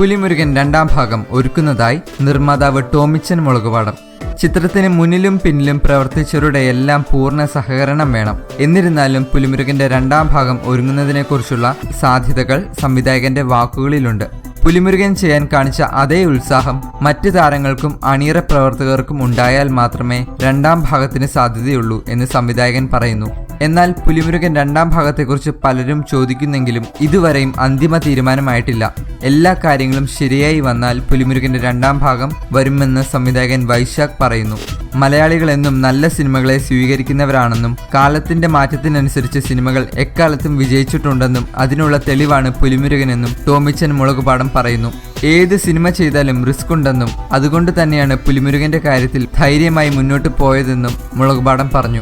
പുലിമുരുകൻ രണ്ടാം ഭാഗം ഒരുക്കുന്നതായി നിർമ്മാതാവ് ടോമിച്ചൻ മുളകുപാടം. ചിത്രത്തിന് മുന്നിലും പിന്നിലും പ്രവർത്തിച്ചവരുടെ എല്ലാം പൂർണ സഹകരണം വേണം. എന്നിരുന്നാലും പുലിമുരുകന്റെ രണ്ടാം ഭാഗം ഒരുങ്ങുന്നതിനെക്കുറിച്ചുള്ള സാധ്യതകൾ സംവിധായകന്റെ വാക്കുകളിലുണ്ട്. പുലിമുരുകൻ ചെയ്യാൻ കാണിച്ച അതേ ഉത്സാഹം മറ്റ് താരങ്ങൾക്കും അണിയറ പ്രവർത്തകർക്കും ഉണ്ടായാൽ മാത്രമേ രണ്ടാം ഭാഗത്തിന് സാധ്യതയുള്ളൂ എന്ന് സംവിധായകൻ പറയുന്നു. എന്നാൽ പുലിമുരുകൻ രണ്ടാം ഭാഗത്തെക്കുറിച്ച് പലരും ചോദിക്കുന്നെങ്കിലും ഇതുവരെയും അന്തിമ തീരുമാനമായിട്ടില്ല. എല്ലാ കാര്യങ്ങളും ശരിയായി വന്നാൽ പുലിമുരുകന്റെ രണ്ടാം ഭാഗം വരുമെന്ന് സംവിധായകൻ വൈശാഖ് പറയുന്നു. മലയാളികൾ എന്നും നല്ല സിനിമകളെ സ്വീകരിക്കുന്നവരാണെന്നും കാലത്തിന്റെ മാറ്റത്തിനനുസരിച്ച് സിനിമകൾ എക്കാലത്തും വിജയിച്ചിട്ടുണ്ടെന്നും അതിനുള്ള തെളിവാണ് പുലിമുരുകനെന്നും ടോമിച്ചൻ മുളകുപാടം പറയുന്നു. ഏത് സിനിമ ചെയ്താലും റിസ്ക് ഉണ്ടെന്നും അതുകൊണ്ട് തന്നെയാണ് പുലിമുരുകന്റെ കാര്യത്തിൽ ധൈര്യമായി മുന്നോട്ട് പോയതെന്നും മുളകുപാടം പറഞ്ഞു.